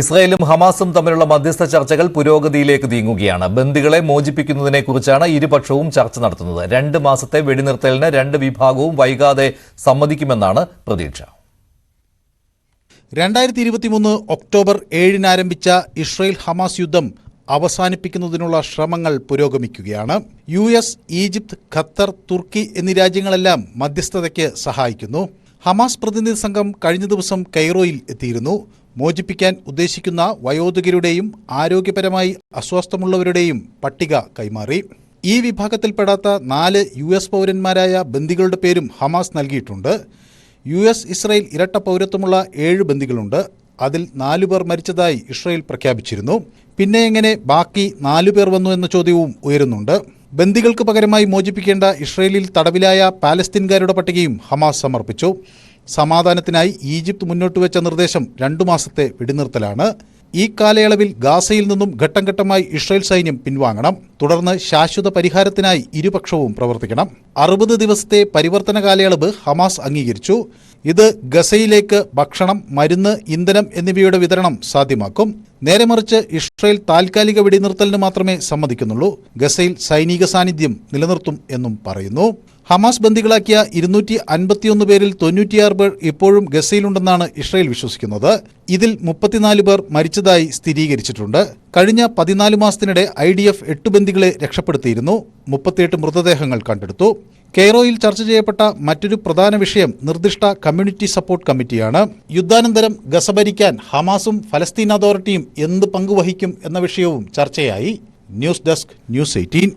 ഇസ്രായേലും ഹമാസും തമ്മിലുള്ള മധ്യസ്ഥ ചർച്ചകൾ പുരോഗതിയിലേക്ക് നീങ്ങുകയാണ്. ബന്ദികളെ മോചിപ്പിക്കുന്നതിനെക്കുറിച്ചാണ് ഇരുപക്ഷവും ചർച്ച നടത്തുന്നത്. രണ്ട് മാസത്തെ വെടിനിർത്തലിന് രണ്ട് വിഭാഗവും വൈകാതെ സമ്മതിക്കുമെന്നാണ് പ്രതീക്ഷ. രണ്ടായിരത്തി ഇരുപത്തിമൂന്ന് ഒക്ടോബർ ഏഴിന് ആരംഭിച്ച ഇസ്രയേൽ ഹമാസ് യുദ്ധം അവസാനിപ്പിക്കുന്നതിനുള്ള ശ്രമങ്ങൾ പുരോഗമിക്കുകയാണ്. യു എസ് ഈജിപ്ത് ഖത്തർ തുർക്കി എന്നീ രാജ്യങ്ങളെല്ലാം മധ്യസ്ഥതയ്ക്ക് സഹായിക്കുന്നു. ഹമാസ് പ്രതിനിധി സംഘം കഴിഞ്ഞ ദിവസം കൈറോയിൽ എത്തിയിരുന്നു. മോചിപ്പിക്കാൻ ഉദ്ദേശിക്കുന്ന വയോധികരുടെയും ആരോഗ്യപരമായി അസ്വസ്ഥമുള്ളവരുടെയും പട്ടിക കൈമാറി. ഈ വിഭാഗത്തിൽപ്പെടാത്ത നാല് യു എസ് പൗരന്മാരായ ബന്ദികളുടെ പേരും ഹമാസ് നൽകിയിട്ടുണ്ട്. യു എസ് ഇസ്രയേൽ ഇരട്ട പൗരത്വമുള്ള ഏഴ് ബന്ദികളുണ്ട്. അതിൽ നാലുപേർ മരിച്ചതായി ഇസ്രയേൽ പ്രഖ്യാപിച്ചിരുന്നു. പിന്നെ എങ്ങനെ ബാക്കി നാലുപേർ വന്നു എന്ന ചോദ്യവും ഉയരുന്നുണ്ട്. ബന്ദികൾക്ക് പകരമായി മോചിപ്പിക്കേണ്ട ഇസ്രയേലിൽ തടവിലായ പാലസ്തീൻകാരുടെ പട്ടികയും ഹമാസ് സമർപ്പിച്ചു. സമാധാനത്തിനായി ഈജിപ്ത് മുന്നോട്ട് വെച്ച നിർദ്ദേശം രണ്ടു മാസത്തെ വെടിനിർത്തലാണ്. ഈ കാലയളവിൽ ഗാസയിൽ നിന്നും ഘട്ടം ഘട്ടമായി ഇസ്രായേൽ സൈന്യം പിൻവാങ്ങണം. തുടർന്ന് ശാശ്വത പരിഹാരത്തിനായി ഇരുപക്ഷവും പ്രവർത്തിക്കണം. അറുപത് ദിവസത്തെ പരിവർത്തന കാലയളവ് ഹമാസ് അംഗീകരിച്ചു. ഇത് ഗസയിലേക്ക് ഭക്ഷണം മരുന്ന് ഇന്ധനം എന്നിവയുടെ വിതരണം സാധ്യമാക്കും. നേരെ മറിച്ച് ഇസ്രായേൽ താൽക്കാലിക വെടിനിർത്തലിന് മാത്രമേ സമ്മതിക്കുന്നുള്ളൂ. ഗസയിൽ സൈനിക സാന്നിധ്യം നിലനിർത്തും എന്നും പറയുന്നു. ഹമാസ് ബന്ദികളാക്കിയ ഇരുന്നൂറ്റി അൻപത്തിയൊന്ന് പേരിൽ തൊണ്ണൂറ്റിയാറ് പേർ ഇപ്പോഴും ഗസയിലുണ്ടെന്നാണ് ഇസ്രായേൽ വിശ്വസിക്കുന്നത്. ഇതിൽ മുപ്പത്തിനാല് പേർ മരിച്ചതായി സ്ഥിരീകരിച്ചിട്ടുണ്ട്. കഴിഞ്ഞ പതിനാല് മാസത്തിനിടെ ഐ ഡി എഫ് എട്ട് ബന്ദികളെ രക്ഷപ്പെടുത്തിയിരുന്നു. മുപ്പത്തിയെട്ട് മൃതദേഹങ്ങൾ കണ്ടെടുത്തു. കെയ്റോയിൽ ചർച്ച ചെയ്യപ്പെട്ട മറ്റൊരു പ്രധാന വിഷയം നിർദ്ദിഷ്ട കമ്മ്യൂണിറ്റി സപ്പോർട്ട് കമ്മിറ്റിയാണ്. യുദ്ധാനന്തരം ഗസ ഭരിക്കാൻ ഹമാസും ഫലസ്തീൻ അതോറിറ്റിയും എന്ത് പങ്കുവഹിക്കും എന്ന വിഷയവും ചർച്ചയായി. News desk news eighteen.